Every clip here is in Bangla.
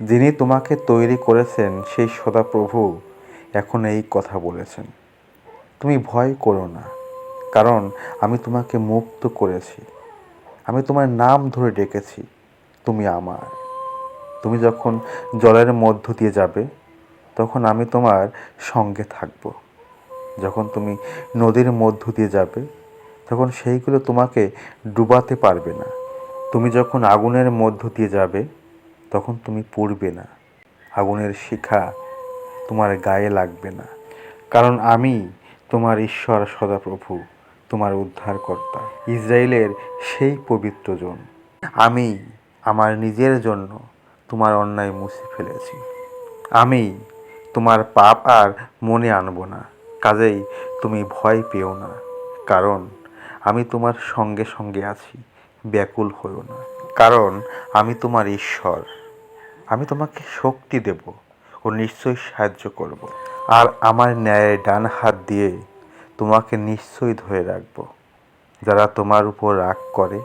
যিনি তোমাকে তৈরি করেছেন, সেই সদাপ্রভু এখন এই কথা বলেছেন। তুমি ভয় করো না, কারণ আমি তোমাকে মুক্ত করেছি। আমি তোমার নাম ধরে ডেকেছি, তুমি আমার। তুমি যখন জলের মধ্য দিয়ে যাবে, তখন আমি তোমার সঙ্গে থাকব। যখন তুমি নদীর মধ্য দিয়ে যাবে, তখন সেইগুলো তোমাকে ডুবাতে পারবে না। তুমি যখন আগুনের মধ্য দিয়ে যাবে তখন তুমি পুড়বে না। আগুনের শিখা তোমার গায়ে লাগবে না। কারণ আমি তোমার ঈশ্বর সদাপ্রভু, তোমার উদ্ধারকর্তা, ইসরায়েলের সেই পবিত্রজন আমি আমার নিজের জন্য তোমার অন্যায় মুছে ফেলেছি। আমি তোমার পাপ আর মনে আনব না। কাজেই তুমি ভয় পেও না। কারণ আমি তোমার সঙ্গে সঙ্গে আছি। ব্যাকুল হইও না। কারণ আমি তোমার ঈশ্বর। আমি তোমাকে শক্তি দেব ও নিশ্চয়ই সাহায্য করব। আর আমার ন্যায়ের ডান হাত দিয়ে তোমাকে নিশ্চয়ই ধরে রাখব। যারা তোমার উপর রাগ করে,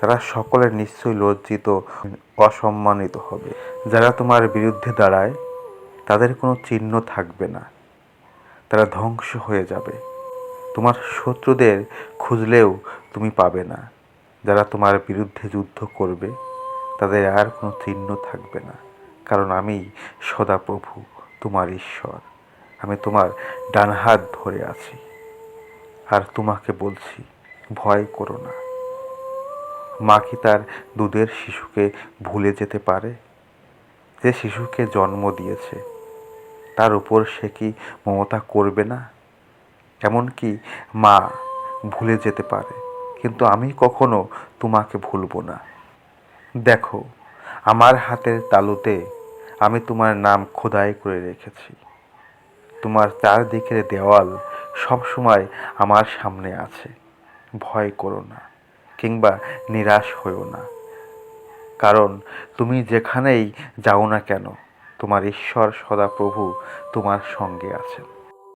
তারা সকলে নিশ্চয়ই লজ্জিত, অসম্মানিত হবে। যারা তোমার বিরুদ্ধে দাঁড়ায়, তাদের কোনো চিহ্ন থাকবে না। তারা ধ্বংস হয়ে যাবে। তোমার শত্রুদের খুঁজলেও তুমি পাবে না। যারা তোমার বিরুদ্ধে যুদ্ধ করবে, তাদের আর কোনো চিহ্ন থাকবে না। কারণ আমি সদাপ্রভু, তোমার ঈশ্বর। আমি তোমার ডান হাত ধরে আছি। আর তোমাকে বলছি, ভয় করো না। মা কি তার দুধের শিশুকে ভুলে যেতে পারে? যে শিশুকে জন্ম দিয়েছে, তার উপর সে কি মমতা করবে না? এমনকি মা ভুলে যেতে পারে। কিন্তু আমি কখনো তোমাকে ভুলবো না। দেখো, আমার হাতের তালুতে আমি তোমার নাম খোদাই করে রেখেছি। তোমার চারদিকের দেওয়াল সবসময় আমার সামনে আছে। ভয় করো না, কিংবা নিরাশ হইও না। কারণ তুমি যেখানেই যাও না কেন, তোমার ঈশ্বর সদাপ্রভু তোমার সঙ্গে আছেন।